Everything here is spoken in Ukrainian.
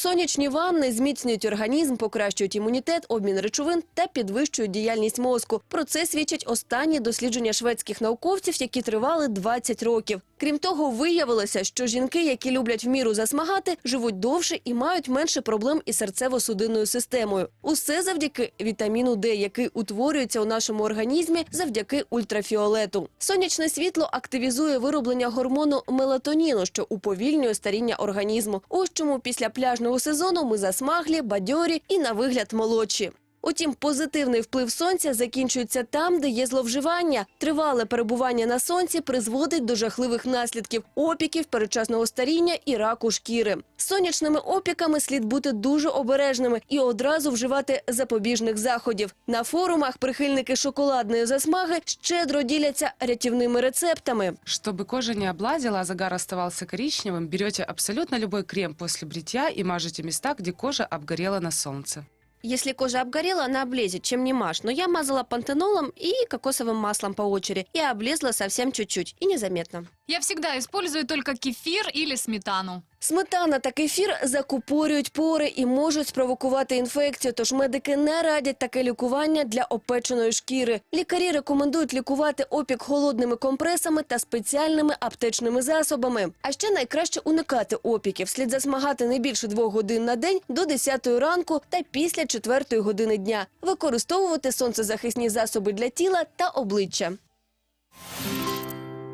Сонячні ванни зміцнюють організм, покращують імунітет, обмін речовин та підвищують діяльність мозку. Про це свідчать останні дослідження шведських науковців, які тривали 20 років. Крім того, виявилося, що жінки, які люблять в міру засмагати, живуть довше і мають менше проблем із серцево-судинною системою. Усе завдяки вітаміну Д, який утворюється у нашому організмі завдяки ультрафіолету. Сонячне світло активізує вироблення гормону мелатоніну, що уповільнює старіння організму. Ось чому після пляжного сезону ми засмаглі, бадьорі і на вигляд молодші. Утім, позитивний вплив сонця закінчується там, де є зловживання. Тривале перебування на сонці призводить до жахливих наслідків опіків, передчасного старіння і раку шкіри. З сонячними опіками слід бути дуже обережними і одразу вживати запобіжних заходів. На форумах прихильники шоколадної засмаги щедро діляться рятівними рецептами. Чтобы кожа не облазила, а загар оставался коричневым, берете абсолютно любой крем после бритья и мажете места, где кожа обгорела на солнце. Если кожа обгорела, она облезет, чем не мажь. Но я мазала пантенолом и кокосовым маслом по очереди. И облезла совсем чуть-чуть. И незаметно. Я всегда использую только кефир или сметану. Сметана та кефір закупорюють пори і можуть спровокувати інфекцію, тож медики не радять таке лікування для опеченої шкіри. Лікарі рекомендують лікувати опік холодними компресами та спеціальними аптечними засобами. А ще найкраще уникати опіків. Слід засмагати не більше двох годин на день до 10 ранку та після 4 години дня. Використовувати сонцезахисні засоби для тіла та обличчя.